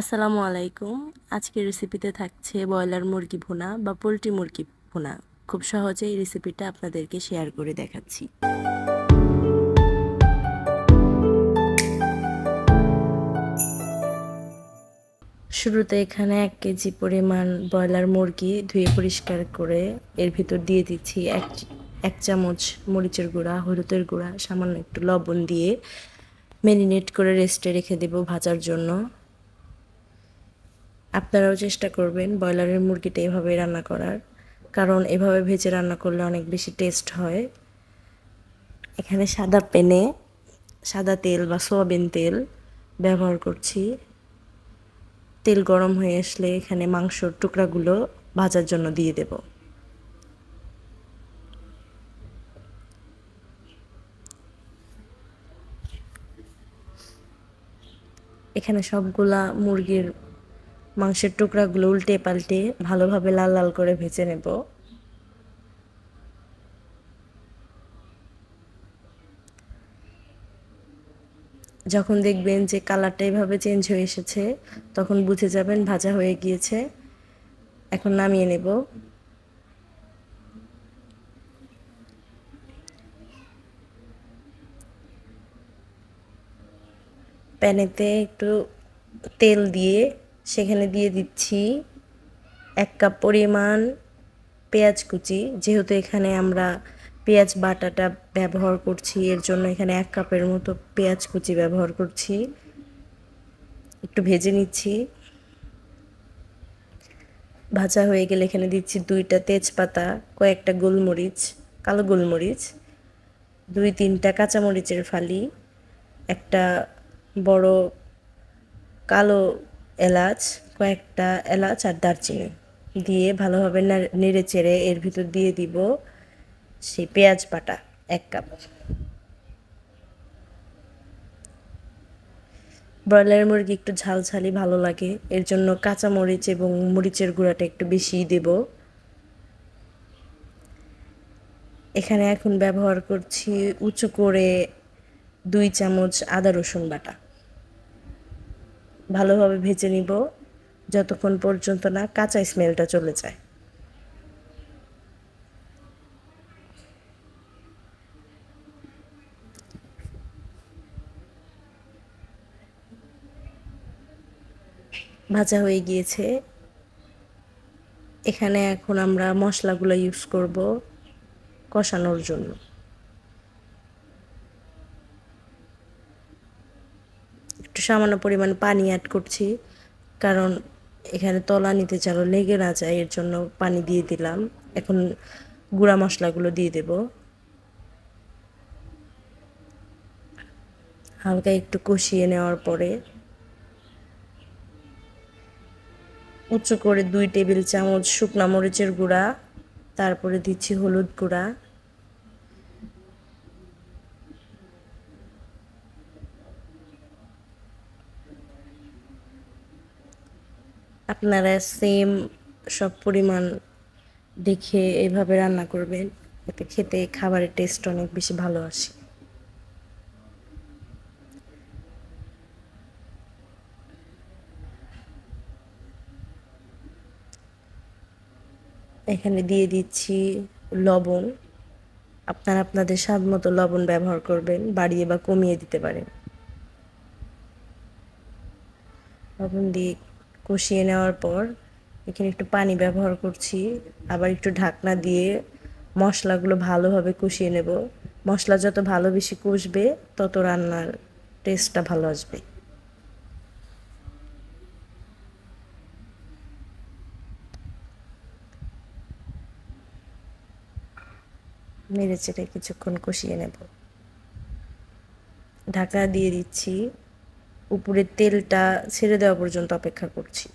আসসালামু আলাইকুম। আজকের রেসিপিতে থাকছে ব্রয়লার মুরগি ভুনা বা পোলট্রি মুরগি ভুনা। খুব সহজে এই রেসিপিটা আপনাদেরকে শেয়ার করে দেখাচ্ছি। শুরুতে এখানে এক কেজি পরিমাণ ব্রয়লার মুরগি ধুয়ে পরিষ্কার করে এর ভিতর দিয়ে দিচ্ছি এক এক চামচ মরিচের গুঁড়া, হলুদের গুঁড়া, সামান্য একটু লবণ দিয়ে ম্যারিনেট করে রেস্টে রেখে দেব ভাজার জন্য। আপনারাও চেষ্টা করবেন ব্রয়লারের মুরগিটা এভাবে রান্না করার। কারণ এভাবে ভেজে রান্না করলে অনেক বেশি টেস্ট হয়। এখানে সাদা পেনে সাদা তেল বা সোয়াবিন তেল ব্যবহার করছি। তেল গরম হয়ে আসলে এখানে মাংসর টুকরাগুলো ভাজার জন্য দিয়ে দেব। এখানে সবগুলা মুরগির মাংসের টুকরাগুলো উল্টে পাল্টে ভালোভাবে লাল লাল করে ভেজে নেব। যখন দেখবেন যে কালারটা এভাবে চেঞ্জ হয়ে এসেছে, তখন বুঝে যাবেন ভাজা হয়ে গিয়েছে। এখন নামিয়ে নেব। প্যানেতে একটু তেল দিয়ে সেখানে দিয়ে দিচ্ছি এক কাপ পরিমাণ পেঁয়াজ কুচি। যেহেতু এখানে আমরা পেঁয়াজ বাটাটা ব্যবহার করছি, এর জন্য এখানে এক কাপের মতো পেঁয়াজ কুচি ব্যবহার করছি। একটু ভেজে নিচ্ছি। ভাজা হয়ে গেলে এখানে দিচ্ছি দুইটা তেজপাতা, কয়েকটা গোলমরিচ, কালো গোলমরিচ, দুই তিনটা কাঁচামরিচের ফালি, একটা বড় কালো এলাচ, কয়েকটা এলাচ আর দারচিনি দিয়ে ভালোভাবে নেড়ে চেড়ে এর ভিতর দিয়ে দিব সেই পেঁয়াজ বাটা এক কাপ। ব্রয়লার মুরগি একটু ঝাল ঝালি ভালো লাগে, এর জন্য কাঁচা মরিচ এবং মরিচের গুঁড়াটা একটু বেশিই দেব। এখানে এখন ব্যবহার করছি উঁচু করে দুই চামচ আদা রসুন বাটা। ভালোভাবে ভেজে নিব, যতক্ষণ পর্যন্ত না কাঁচা স্মেলটা চলে যায়। ভাজা হয়ে গিয়েছে। এখানে এখন আমরা মশলাগুলো ইউজ করব কষানোর জন্য। সামান্য পরিমাণ পানি অ্যাড করছি। কারণ এখানে তলা নিতে চালো, লেগে না যায়, এর জন্য পানি দিয়ে দিলাম। এখন গুঁড়া মশলাগুলো দিয়ে দেব। হালকা একটু কষিয়ে নেওয়ার পরে উঁচু করে দুই টেবিল চামচ শুকনা মরিচের গুঁড়া, তারপরে দিচ্ছি হলুদ গুঁড়া। আপনারা সেম সব পরিমাণ দেখে এভাবে রান্না করবেন। এতে খেতে খাবারের টেস্ট অনেক বেশি ভালো আসে। এখানে দিয়ে দিচ্ছি লবণ। আপনারা আপনাদের স্বাদ মতো লবণ ব্যবহার করবেন, বাড়িয়ে বা কমিয়ে দিতে পারেন। লবণ দিয়ে কষিয়ে নেওয়ার পর এখানে একটু পানি ব্যবহার করছি। আবার একটু ঢাকনা দিয়ে মশলাগুলো ভালোভাবে কষিয়ে নেব। মশলা যত ভালো বেশি কষবে, তত রান্নার টেস্টটা ভালো আসবে। নেড়ে চেড়ে কিছুক্ষণ কষিয়ে নেব। ঢাকা দিয়ে দিচ্ছি। উপরে তেলটা ছেড়ে দেওয়া পর্যন্ত অপেক্ষা করছি।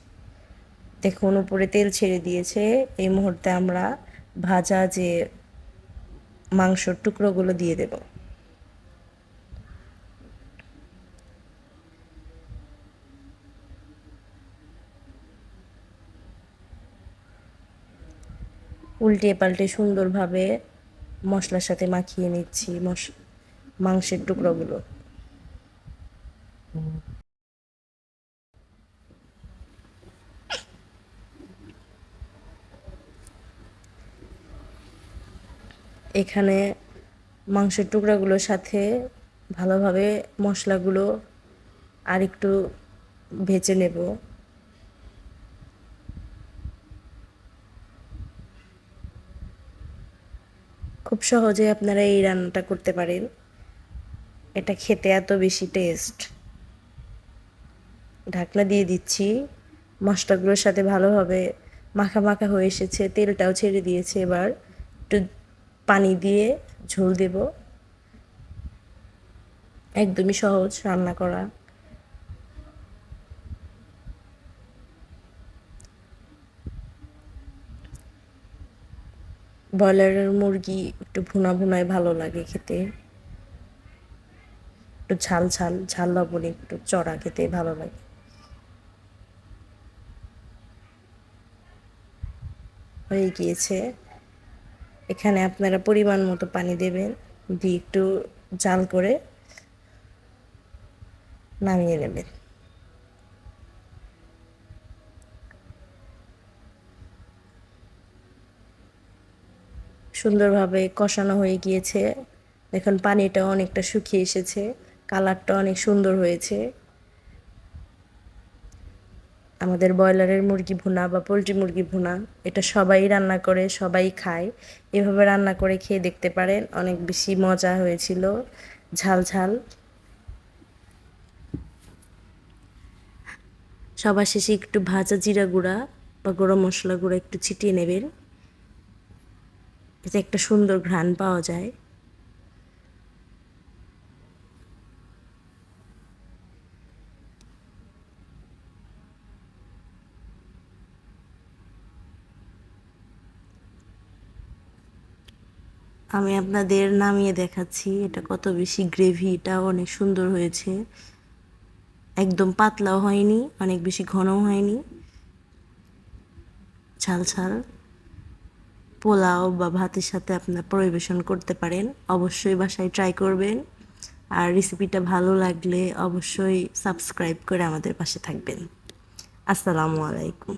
দেখুন, উপরে তেল ছেড়ে দিয়েছে। এই মুহূর্তে আমরা ভাজা যে মাংসর টুকরোগুলো দিয়ে দেব। উল্টে পাল্টে সুন্দরভাবে মশলার সাথে মাখিয়ে নিচ্ছি মশ, মাংসের টুকরোগুলো। এখানে মাংসের টুকরাগুলোর সাথে ভালোভাবে মশলাগুলো আর একটু ভেজে নেব। খুব সহজে আপনারা এই রান্নাটা করতে পারেন। এটা খেতে এত বেশি টেস্ট। ঢাকনা দিয়ে দিচ্ছি। মশলাগুলোর সাথে ভালোভাবে মাখা মাখা হয়ে এসেছে। তেলটাও ছেড়ে দিয়েছে এবার। একটু পানি দিয়ে ঝোল দেব। একদমই সহজ রান্না করা। ব্রয়লারের মুরগি একটু ভুনা ভুনায় ভালো লাগে খেতে। একটু ঝাল ঝাল ঝাল লবণ, একটু চড়া খেতে ভালো লাগে। হয়ে গিয়েছে। এখানে আপনারা পরিমাণ মতো পানি দেবেন, দিয়ে একটু জাল করে নামিয়ে নেবেন। সুন্দরভাবে কষানো হয়ে গিয়েছে। দেখুন পানিটা অনেকটা শুকিয়ে এসেছে, কালারটা অনেক সুন্দর হয়েছে। আমাদের ব্রয়লারের মুরগি ভুনা বা পোলট্রি মুরগি ভুনা, এটা সবাই রান্না করে, সবাই খায়। এভাবে রান্না করে খেয়ে দেখতে পারেন, অনেক বেশি মজা হয়েছিল। ঝাল ঝাল। সবার শেষে একটু ভাজা জিরা গুঁড়া বা গরম মশলা গুঁড়া একটু ছিটিয়ে নেবেন। এতে একটা সুন্দর ঘ্রাণ পাওয়া যায়। আমি আপনাদের নামিয়ে দেখাচ্ছি, এটা কত বেশি গ্রেভিটাও অনেক সুন্দর হয়েছে। একদম পাতলাও হয়নি, অনেক বেশি ঘনও হয়নি। ঝাল ঝাল পোলাও বা ভাতের সাথে আপনার পরিবেশন করতে পারেন। অবশ্যই বাসায় ট্রাই করবেন। আর রেসিপিটা ভালো লাগলে অবশ্যই সাবস্ক্রাইব করে আমাদের পাশে থাকবেন। আসসালামু আলাইকুম।